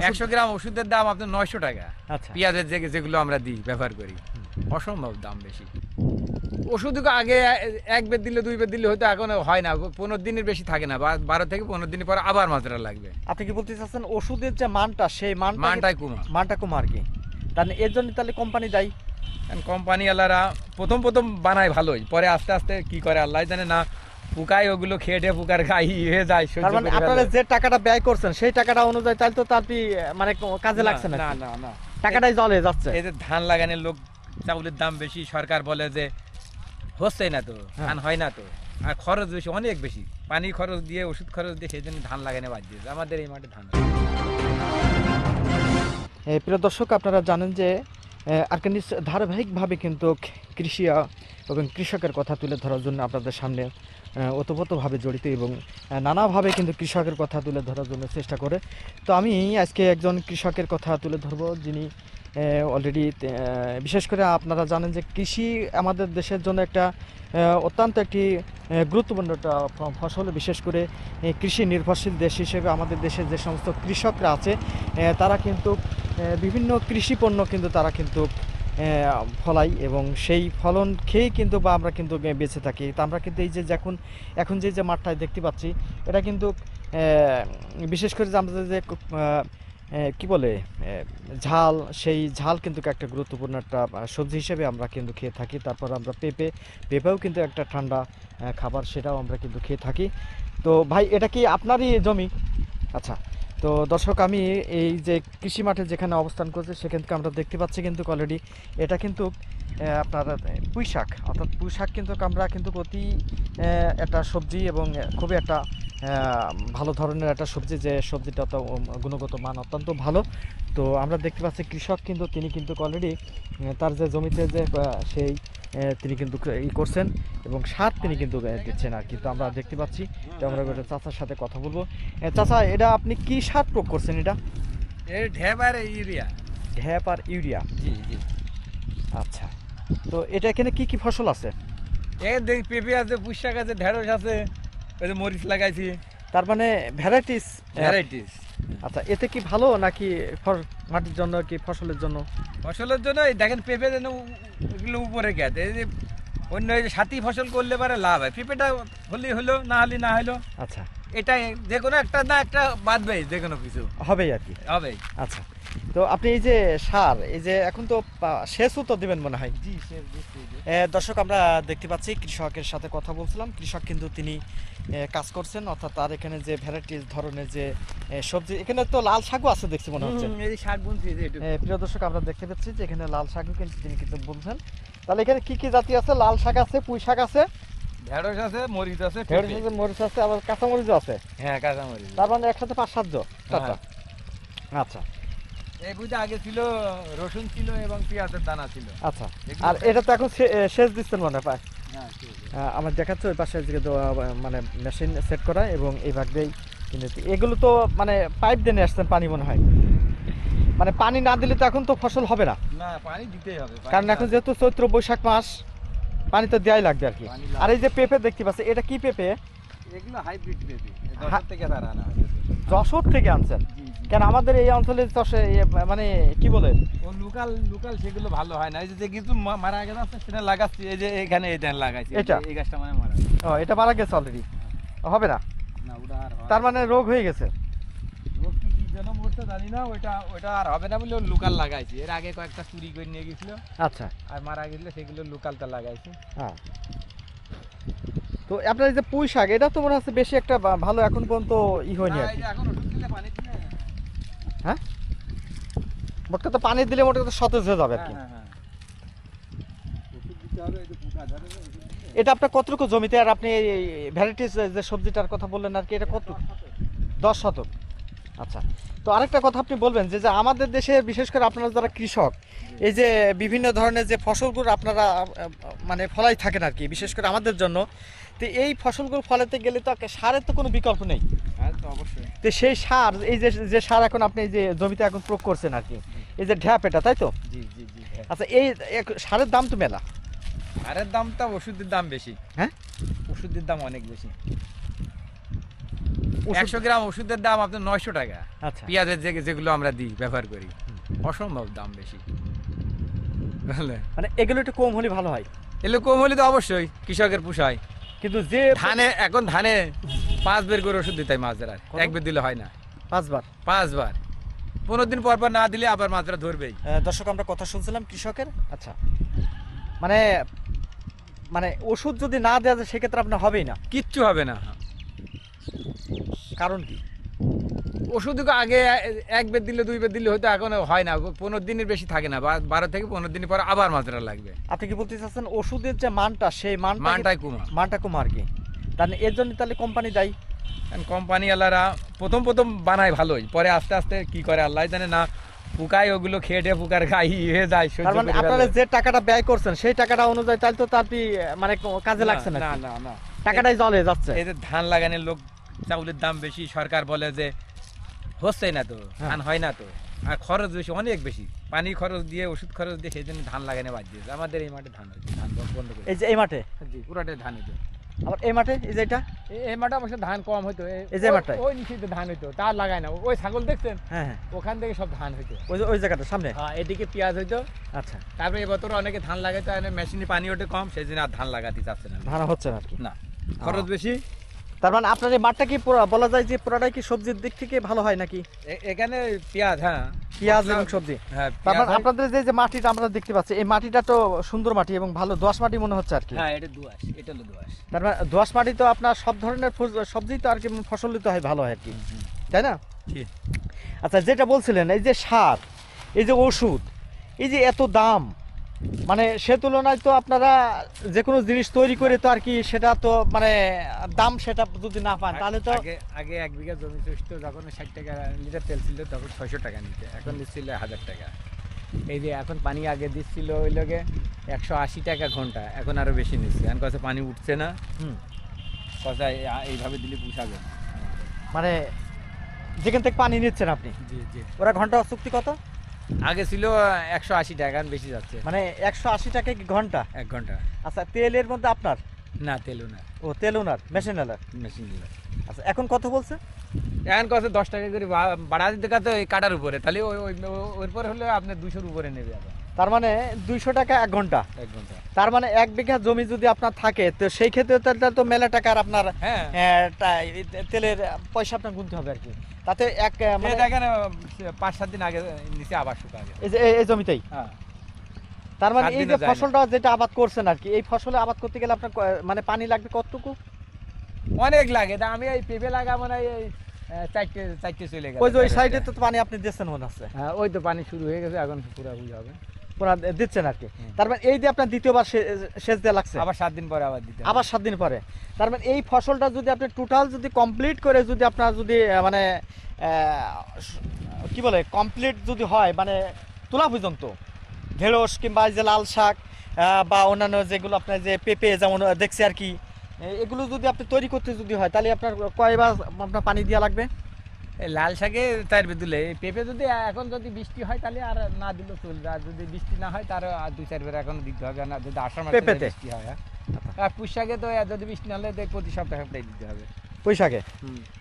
একশো গ্রাম ওষুধের দাম আপনার নয়শো টাকা। আচ্ছা। পেঁয়াজের যে যেগুলো আমরা দিই ব্যবহার করি। অসম্ভব দাম বেশি। ওষুধ আগে এক বের দিলে দুই বের দিলে হয়তো এখন হয় না। পনেরো দিনের বেশি থাকে না। বারো থেকে পনেরো দিন পরে আবার মাত্রা লাগবে। আপনি কি বলতে চাচ্ছেন ওষুধের যে মানটা সেই মান মানটাই কমা মানটা কম আর কি? তাহলে এর জন্য তাহলে কোম্পানি দায়ী? কোম্পানিওয়ালারা প্রথম প্রথম বানায় ভালোই। পরে আস্তে আস্তে কি করে আল্লাহ জানে না। পোকায় ওগুলো খেয়ে টেয়ে পোকার গাই হয়ে যায় তার মানে আপনারা যে টাকাটা ব্যয় করছেন সেই টাকাটা অনুযায়ী তাহলে তো তার মানে কাজে লাগছে না না না। টাকাটাই জলে যাচ্ছে। এই যে ধান লাগানোর লোক চাউলের দাম বেশি সরকার বলে যে হচ্ছে না তো হ্যাঁ। ধান হয় না তো। আর খরচ বেশি অনেক বেশি। পানি খরচ দিয়ে ওষুধ খরচ দিয়ে সেই জন্য ধান লাগানো বাদ দিয়েছে। আমাদের এই মাঠে ধান প্রিয় দর্শক আপনারা জানেন যে আর্কানিস ধারাবাহিকভাবে কিন্তু কৃষি এবং কৃষকের কথা তুলে ধরার জন্য আপনাদের সামনে ওতপ্রোতভাবে জড়িত এবং নানাভাবে কিন্তু কৃষকের কথা তুলে ধরার জন্য চেষ্টা করে। তো আমি আজকে একজন কৃষকের কথা তুলে ধরবো যিনি অলরেডি বিশেষ করে আপনারা জানেন যে কৃষি আমাদের দেশের জন্য একটা অত্যন্ত একটি গুরুত্বপূর্ণ একটা ফসল। বিশেষ করে কৃষি নির্ভরশীল দেশ হিসেবে আমাদের দেশের যে সমস্ত কৃষকরা আছে তারা কিন্তু বিভিন্ন কৃষি পণ্য কিন্তু তারা কিন্তু ফলাই এবং সেই ফলন খেয়েই কিন্তু বা আমরা কিন্তু বেঁচে থাকি। তা আমরা কিন্তু এই যে এখন এখন যে যে মাঠটায় দেখতে পাচ্ছি, এটা কিন্তু বিশেষ করে যে আমাদের যে, কি বলে ঝাল, সেই ঝাল কিন্তু একটা গুরুত্বপূর্ণ একটা সবজি হিসেবে আমরা কিন্তু খেয়ে থাকি। তারপর আমরা পেঁপে, পেঁপেও কিন্তু একটা ঠান্ডা খাবার সেটাও আমরা কিন্তু খেয়ে থাকি। তো ভাই, এটা কি আপনারই জমি? আচ্ছা তো দর্শক, আমি এই যে কৃষি মাঠে যেখানে অবস্থান করছে, সেখান থেকে আমরা দেখতে পাচ্ছি কিন্তু অলরেডি এটা কিন্তু আপনার পুঁই শাক। অর্থাৎ পুঁই শাক কিন্তু আমরা কিন্তু অতি একটা সবজি এবং খুবই একটা ভালো ধরনের একটা সবজি, যে সবজিটা তো গুণগত মান অত্যন্ত ভালো। তো আমরা দেখতে পাচ্ছি কৃষক কিন্তু, তিনি কিন্তু অলরেডি তার যে জমিতে যে সেই তিনি কিন্তু ই করছেন এবং সার তিনি কিন্তু দিচ্ছেন আর কিন্তু আমরা দেখতে পাচ্ছি তো আমরা চাচার সাথে কথা বলব। চাচা এটা আপনি কি সার প্রয়োগ করছেন এটা? ঢেপ আর ইউরিয়া। ঢ্যাপ আর ইউরিয়া? জি জি। আচ্ছা। তো এটা এখানে কি কি ফসল আছে? এ দেখ পেঁপে আছে পুঁশাক আছে ঢেঁড়স আছে ওই যে মরিচ লাগাইছি। তার মানে ভ্যারাইটিস ভ্যারাইটিস আচ্ছা এতে কি ভালো নাকি ফল মাটির জন্য কি ফসলের জন্য? ফসলের জন্য দেখেন পেঁপে যেন এগুলো উপরে গেছে। এই যে অন্য সাথী ফসল করলে পারে লাভ হয়। পেঁপেটা হলে হলো না হলে না হলো। আচ্ছা। এটা যে কোনো একটা না একটা বাদবে যে কোনো কিছু। হবেই আর কি। হবেই। আচ্ছা। তো আপনি এই যে সার এই যে এখন তো সেচও তো দিবেন মনে হয়। জি দর্শক আমরা দেখতে পাচ্ছি কৃষকের সাথে কথা বলছিলাম। কৃষক কিন্তু তিনি কাজ করছেন অর্থাৎ তার এখানে যে ভ্যারাইটিস ধরনের যে সবজি এখানে তো লাল শাকও আছে দেখছি মনে হচ্ছে। প্রিয় দর্শক আমরা দেখতে পাচ্ছি যে এখানে লাল শাকও কিন্তু তিনি কিন্তু বলছেন তাহলে এখানে কি কি জাতি আছে? লাল শাক আছে পুঁই শাক আছে? ঢেঁড়স আছে মরিচ আছে ঢেঁড়স আছে, মরিচ আছে আবার কাঁচামরিচও আছে। হ্যাঁ কাঁচা মরিচ তার মানে একসাথে পাঁচ সাত জন হ্যাঁ। আচ্ছা। এই বুঝে আগে ছিল রসুন ছিল এবং পেঁয়াজের দানা ছিল। আচ্ছা আর এটা তো এখন এ, দিচ্ছেন মনে হয়। হ্যাঁ আমার দেখাচ্ছে ওই পাশে যে মানে মেশিন সেট করা এবং এই ভাগ দিয়েই কিন্তু এগুলো তো মানে পাইপ দিয়ে নিয়ে আসছেন পানি মনে হয়। মানে পানি না দিলে তো এখন তো ফসল হবে না। না পানি দিতেই হবে কারণ এখন যেহেতু চৈত্র বৈশাখ মাস পানি তো দেওয়াই লাগবে আর কি। আর এই যে পেঁপে দেখতে পাচ্ছি এটা কি পেঁপে? এগুলো হাইব্রিড পেঁপে হা- থেকে আনা যশোর থেকে আনছেন? কেন আমাদের এই অঞ্চলে চাষে মানে কি বলে? ও লোকাল লোকাল সেগুলো ভালো হয় না। এই যে কিছু মারা গেছে সেটা লাগাচ্ছি। এই যে এখানে এটা লাগাইছি। এটা? এই গাছটা মানে মারা ও এটা মারা গেছে অলরেডি হবে না? না ওটা আর হয় তার মানে রোগ হয়ে গেছে? ও কি কি যেন মরতে জানি না ওইটা ওইটা আর হবে না বলে লোকাল লাগাইছি। এর আগে কয়েকটা চুরি করে নিয়ে গেছিল। আচ্ছা। আর মারা গেছিল সেগুলো লোকালটা লাগাইছি। হ্যাঁ। তো আপনার এই যে পুঁই শাক এটা তো মনে হচ্ছে বেশি একটা ভালো এখন পর্যন্ত ই হয়নি এখন ওষুধ দিলে পানি হ্যাঁ? মোটকা তো পানি দিলে মোটকা তো সতেজ হয়ে যাবে আর কি। হ্যাঁ, হ্যাঁ, হ্যাঁ। এটা আপনার কতটুকু জমিতে? আর আপনি ভ্যারাইটিস যে সবজিটার কথা বললেন আর কি এটা কত? দশ শতক। আচ্ছা তো আরেকটা কথা আপনি বলবেন যে যে আমাদের দেশে বিশেষ করে আপনারা যারা কৃষক এই যে বিভিন্ন ধরনের যে ফসলগুলো আপনারা মানে ফলাই থাকেন আর কি বিশেষ করে আমাদের জন্য তো এই ফসলগুলো ফলাতে গেলে তো সারের তো কোনো বিকল্প নেই। হ্যাঁ, তো সেই সার এই যে যে সার এখন আপনি যে জমিতে এখন প্রয়োগ করছেন আর কি এই যে ঢ্যাপ এটা তাই তো। আচ্ছা এই সারের দাম তো মেলা। সারের দামটা ওষুধের দাম বেশি। হ্যাঁ? ওষুধের দাম অনেক বেশি। একশো গ্রাম ওষুধের দাম আপনার নয়শো টাকা। আচ্ছা। পেঁয়াজের যে যেগুলো আমরা দিই ব্যবহার করি। অসম্ভব দাম বেশি। মানে এগুলো একটু কম হলে ভালো হয়। এগুলো কম হলে তো অবশ্যই কৃষকের পুষায়। কিন্তু যে ধানে এখন ধানে পাঁচ বের করে ওষুধ দিতে হয় মাছ ধরার কত? এক বের দিলে হয় না। পাঁচবার? পাঁচবার। পনেরো দিন পর পর না দিলে আবার মাছরা ধরবেই। দর্শক আমরা কথা শুনছিলাম কৃষকের। আচ্ছা। মানে মানে ওষুধ যদি না দেওয়া যায় সেক্ষেত্রে আপনার হবেই না। কিচ্ছু হবে না। কারণ কি? ওষুধ আগে এক বের দিলে দুই বের দিলে হয়তো এখন হয় না। পনেরো দিনের বেশি থাকে না। বারো থেকে পনেরো দিন পর আবার মাছরা লাগবে। আপনি কি বলতে চাচ্ছেন ওষুধের যে মানটা সেই মানটা মানটাই কমা। মানটা কম আর কি? তাহলে এর জন্য তাহলে কোম্পানি দায়ী? কারণ কোম্পানিওয়ালারা প্রথম প্রথম বানায় ভালোই। পরে আস্তে আস্তে কি করে আল্লাহ জানে না। পুকায় ওগুলো খেয়ে টেয়ে পুকার খাই হয়ে যায় মানে আপনারা যে টাকাটা ব্যয় করছেন সেই টাকাটা অনুযায়ী তাহলে তো তার মানে কাজে লাগছে না? না না। টাকাটাই জলে যাচ্ছে। এই যে ধান লাগানোর লোক চাউলের দাম বেশি সরকার বলে যে হচ্ছে না তো হ্যাঁ। ধান হয় না তো। আর খরচ বেশি অনেক বেশি। পানি খরচ দিয়ে ওষুধ খরচ দিয়ে সেই জন্য ধান লাগানো বাদ দিয়েছে আমাদের এই মাঠে ধান হয়েছে ধান বন্ধ করে এই যে এই মাঠে? জি পুরাটাই ধান হইতো। আবার এই মাঠে? এই যে এটা? এই মাঠে অবশ্য ধান কম হইতো। এই যে মাঠটায়? ওই নিচে ধান হইতো তার লাগায় না। ওই ছাগল দেখছেন? হ্যাঁ হ্যাঁ। ওখান থেকে সব ধান হইতো। ওই যে ওই জায়গাটা সামনে? হ্যাঁ এদিকে পেঁয়াজ হইতো। আচ্ছা। তারপরে এবছর অনেকে ধান লাগাইতো মেশিনে পানি ওঠে কম সেই জন্য আর ধান লাগাতে চাচ্ছে না। ধান হচ্ছে না কি। না। খরচ বেশি তার মানে আপনার এই মাঠটা কি বলা যায় যে পুরাটাই কি সবজির দিক থেকে ভালো হয় নাকি? এখানে পেঁয়াজ হ্যাঁ। পেঁয়াজ এবং সবজি। হ্যাঁ তার পেঁয়াজ। মানে। আপনাদের যে যে মাটিটা আমরা দেখতে পাচ্ছি এই মাটিটা তো সুন্দর মাটি এবং ভালো দোয়াশ মাটি মনে হচ্ছে আর কি। হ্যাঁ এটা দোয়াশ এটা হলো দোয়াশ। তার মানে দোয়াশ মাটি তো আপনার সব ধরনের সবজি তো আর কি ফসল তো হয় ভালো হয় আর কি। তাই না। আচ্ছা যেটা বলছিলেন এই যে সার এই যে ওষুধ এই যে এত দাম মানে সে তুলনায় তো আপনারা যে কোনো জিনিস তৈরি করে তো আর কি সেটা তো মানে দাম সেটা যদি না পান তাহলে তো আগে আগে এক বিঘা জমি চষত যখন ষাট টাকা লিটার তেল ছিল তখন ছয়শো টাকা নিতে। এখন দিচ্ছিল হাজার টাকা। এই যে এখন পানি আগে দিচ্ছিল ওই লোকে একশো আশি টাকা ঘণ্টা এখন আরও বেশি নিচ্ছে। এখন কথা পানি উঠছে না? হুম, কথা এইভাবে দিলে পুষাবে। মানে যেখান থেকে পানি নিচ্ছেন আপনি? জি জি। ওরা ঘণ্টা চুক্তি কত? আগে ছিল একশো আশি টাকা এখন বেশি যাচ্ছে। মানে একশো আশি টাকা কি ঘণ্টা? এক ঘণ্টা। আচ্ছা তেলের মধ্যে আপনার? না তেলও না। ও তেল ওনার মেশিন আলার মেশিন আলার আচ্ছা এখন কত বলছে? এখন কত দশ টাকা করে বাড়া দিতে কাতে কাটার উপরে। তাহলে ওই ওই ওর পরে হলে আপনার দুশোর উপরে নেবে আবার। তার মানে দুইশো টাকা এক ঘণ্টা। এক ঘণ্টা। তার মানে এক বিঘা জমি যদি আপনার থাকে তো সেই ক্ষেত্রে তো তাহলে তো মেলা টাকার আপনার হ্যাঁ। এই তেলের পয়সা আপনার গুনতে হবে আর কি তাতে এক মানে মানে দেখেন পাঁচ সাত দিন আগে নিচে আবার শুকা আগে এই জমিতেই? হ্যাঁ। তার মানে এই যে ফসলটা যেটা আবাদ করছেন আর কি এই ফসলে আবাদ করতে গেলে আপনার মানে পানি লাগবে কতটুকু? অনেক লাগে তা আমি এই পেঁপে লাগাবো না এই চারটে চারটে চলে গেল। ওই যে ওই সাইডে তো পানি আপনি দিচ্ছেন মনে হচ্ছে। হ্যাঁ ওই তো পানি শুরু হয়ে গেছে এখন পুরো হবে। পুরা দিচ্ছেন আর কি। হুম। তার মানে এই যে আপনার দ্বিতীয়বার সেচ দেওয়া লাগছে। আবার সাত দিন পরে আবার দিতে আবার সাত দিন পরে। তার মানে এই ফসলটা যদি আপনি টোটাল যদি কমপ্লিট করে যদি আপনার যদি মানে কি বলে কমপ্লিট যদি হয় মানে তোলা পর্যন্ত ঢেঁড়স কিংবা এই যে লাল শাক বা অন্যান্য যেগুলো আপনার যে পেঁপে যেমন দেখছে আর কি এগুলো যদি আপনি তৈরি করতে যদি হয় তাহলে আপনার কয়বার আপনার পানি দেওয়া লাগবে? লাল শাকে তার দিলে। পেঁপে যদি এখন যদি বৃষ্টি হয় তাহলে আর না দিলেও চলবে। আর যদি বৃষ্টি না হয় তার আর দুই চারবার এখন দিতে হবে না। যদি আষাঢ় মাসে বৃষ্টি হয় হ্যাঁ। আর পুষ শাকে তো যদি বৃষ্টি না হলে প্রতি সপ্তাহে সপ্তাহে দিতে হবে। পুঁই শাকে?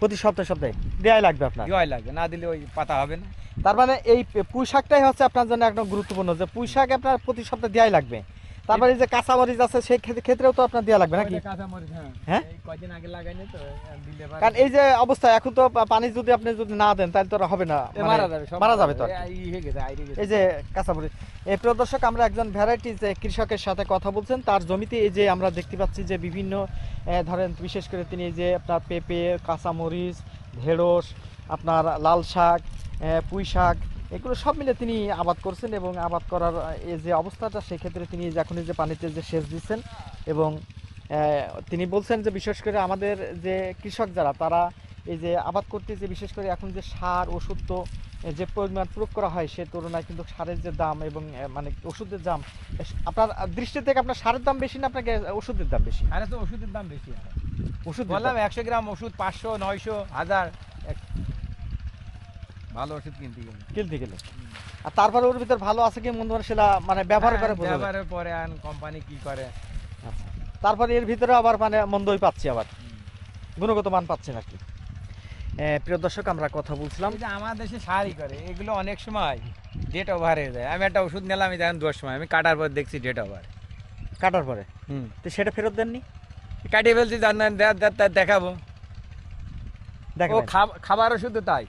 প্রতি সপ্তাহে সপ্তাহে? দেওয়াই লাগবে আপনার? জয় লাগবে। না দিলে ওই পাতা হবে না। তার মানে এই পুঁই শাকটাই হচ্ছে আপনার জন্য একদম গুরুত্বপূর্ণ। যে পুঁই শাক আপনার প্রতি সপ্তাহে দেওয়াই লাগবে। তারপরে এই যে কাঁচামরিচ আছে সেই ক্ষেত্রে- ক্ষেত্রেও তো আপনার দেওয়া লাগবে নাকি? হ্যাঁ। হ্যাঁ? কয়দিন আগে লাগাইনি তো কারণ এই যে অবস্থা এখন তো পানি যদি আপনি যদি না দেন তাহলে তো হবে না। মানে মারা যাবে মারা যাবে তো এই যে কাঁচামরিচ এই প্রিয় দর্শক আমরা একজন ভ্যারাইটি যে কৃষকের সাথে কথা বলছেন তার জমিতে এই যে আমরা দেখতে পাচ্ছি যে বিভিন্ন ধরেন বিশেষ করে তিনি এই যে আপনার পেঁপে কাঁচামরিচ ঢেঁড়স আপনার লাল শাক পুঁই শাক এগুলো সব মিলে তিনি আবাদ করছেন এবং আবাদ করার এই যে অবস্থাটা সেক্ষেত্রে তিনি এখন যে পানিতে যে সেচ দিচ্ছেন এবং তিনি বলছেন যে বিশেষ করে আমাদের যে কৃষক যারা তারা এই যে আবাদ করতে যে বিশেষ করে এখন যে সার ওষুধ তো যে পরিমাণ প্রয়োগ করা হয় সে তুলনায় কিন্তু সারের যে দাম এবং মানে ওষুধের দাম আপনার দৃষ্টি থেকে আপনার সারের দাম বেশি না আপনাকে ওষুধের দাম বেশি? আরে তো ওষুধের দাম বেশি ওষুধ বললাম একশো গ্রাম ওষুধ পাঁচশো নয়শো হাজার ভালো ওষুধ কিনতে গেলে। কিনতে গেলে। আর তারপরে ওর ভিতর ভালো আছে কি মন্দ মানে সেটা মানে ব্যবহার করে হ্যাঁ, যায়। ব্যবহারের পরে আন কোম্পানি কি করে? আচ্ছা। তারপরে এর ভিতরে আবার মানে মন্দই পাচ্ছি আবার। গুণগত মান পাচ্ছেন আর কি। প্রিয় দর্শক আমরা কথা বলছিলাম। যে আমার দেশে সারই করে এগুলো অনেক সময় ডেট ওভার হয়ে যায়। আমি একটা ওষুধ নিলাম দেখেন দশ সময়। আমি কাটার পর দেখছি ডেট ওভার কাটার পরে? হুম। তো সেটা ফেরত দেননি? কাটিয়ে ফেলছি দেখাবো। খাব- খাবার ওষুধ তাই।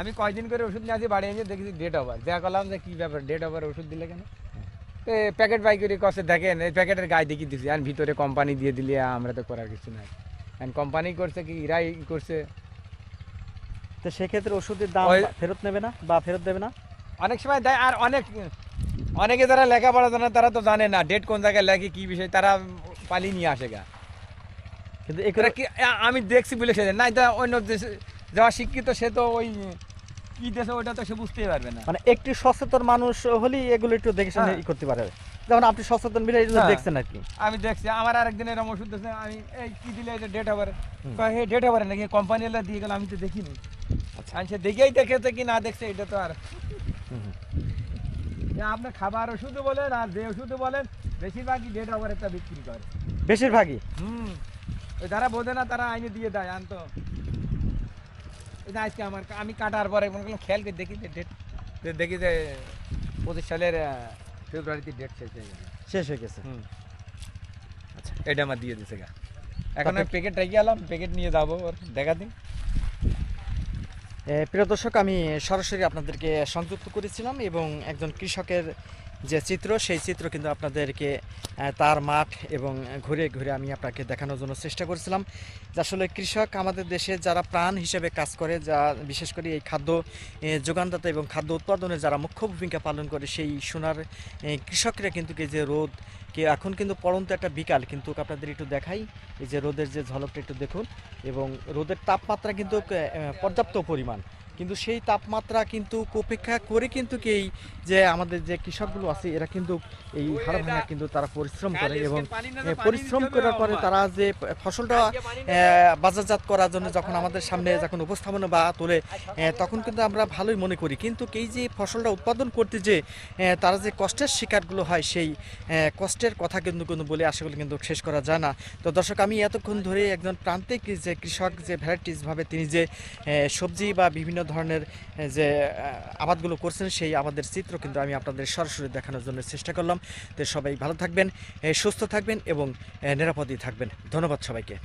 আমি কয়দিন করে ওষুধ নিয়ে আসি বাড়ি এসে দেখছি ডেট ওভার দেখা করলাম যে কি ব্যাপার ডেট ওভার ওষুধ দিলে কেন? তো প্যাকেট বাই করে কষে দেখেন এই প্যাকেটের গায়ে দেখিয়ে দিছি। আর ভিতরে কোম্পানি দিয়ে দিলে আমরা তো করার কিছু নাই। এখন কোম্পানি করছে কি ইরাই করছে। তো সেক্ষেত্রে ওষুধের দাম ফেরত নেবে না বা ফেরত দেবে না? অনেক সময় দেয় আর অনেক অনেকে যারা লেখাপড়া জানে তারা তো জানে না ডেট কোন জায়গায় লেখে কি বিষয় তারা পালিয়ে নিয়ে আসে গা। কিন্তু আমি দেখছি বলে সে নাই তো অন্য দেশে যারা শিক্ষিত সে তো ওই কি দেশে ওইটা তো সে বুঝতেই পারবে না মানে একটি সচেতন মানুষ হলেই এগুলো একটু দেখে শুনে হ্যাঁ। ই করতে পারে যেমন আপনি সচেতন মিলে এগুলো হ্যাঁ। দেখছেন আর কি আমি দেখছি আমার আরেকদিন এরকম ওষুধ দিচ্ছে আমি এই কি দিলে এটা ডেট হুম। হে ডেট ওভার নাকি কোম্পানি এলা দিয়ে গেল আমি তো দেখিনি আচ্ছা। সে দেখেই দেখেছে কি না দেখছে এটা তো আর। আপনার খাবার ওষুধ বলেন আর যে ওষুধ বলেন বেশিরভাগই ডেট ওভার একটা বিক্রি করে বেশিরভাগই হুম যারা বোঝে না তারা আইনে দিয়ে দেয় আনতো আজকে আমার আমি কাটার পরে মনে করলাম খেয়াল করে দেখি যে ডেট দেখি যে পঁচিশ সালের ফেব্রুয়ারিতে ডেট শেষ হয়ে গেল শেষ হয়ে গেছে। আচ্ছা এটা আমার দিয়ে দিছে গা। এখন আমি প্যাকেট রেখে গেলাম প্যাকেট নিয়ে যাব দেখা দিন প্রিয় দর্শক আমি সরাসরি আপনাদেরকে সংযুক্ত করেছিলাম এবং একজন কৃষকের যে চিত্র, সেই চিত্র কিন্তু আপনাদেরকে তার মাঠ এবং ঘুরে ঘুরে আমি আপনাকে দেখানোর জন্য চেষ্টা করেছিলাম। আসলে কৃষক আমাদের দেশে যারা প্রাণ হিসেবে কাজ করে, যা বিশেষ করে এই খাদ্য যোগানদাতা এবং খাদ্য উৎপাদনে যারা মুখ্য ভূমিকা পালন করে, সেই সোনার কৃষকরা কিন্তু যে রোদ, কে এখন কিন্তু পড়ন্ত একটা বিকাল, কিন্তু আপনাদের একটু দেখাই, এই যে রোদের যে ঝলকটা একটু দেখুন, এবং রোদের তাপমাত্রা কিন্তু পর্যাপ্ত পরিমাণ। কিন্তু সেই তাপমাত্রা কিন্তু উপেক্ষা করে কিন্তু কি এই যে আমাদের যে কৃষকগুলো আছে এরা কিন্তু এই হাড় ভাঙা কিন্তু তারা পরিশ্রম করে এবং পরিশ্রম করার পরে তারা যে ফসলটা বাজারজাত করার জন্য যখন আমাদের সামনে যখন উপস্থাপনা বা তোলে তখন কিন্তু আমরা ভালোই মনে করি। কিন্তু এই যে ফসলটা উৎপাদন করতে যে তারা যে কষ্টের শিকারগুলো হয় সেই কষ্টের কথা কিন্তু কিন্তু বলে আশাগুলো কিন্তু শেষ করা যায় না। তো দর্শক আমি এতক্ষণ ধরে একজন প্রান্তিক যে কৃষক যে ভ্যারাইটিসভাবে তিনি যে সবজি বা বিভিন্ন ধরনের যে আবাদগুলো করছেন সেই আবাদের চিত্র কিন্তু আমি আপনাদের সরাসরি দেখানোর জন্য চেষ্টা করলাম। তো সবাই ভালো থাকবেন সুস্থ থাকবেন এবং নিরাপদই থাকবেন। ধন্যবাদ সবাইকে।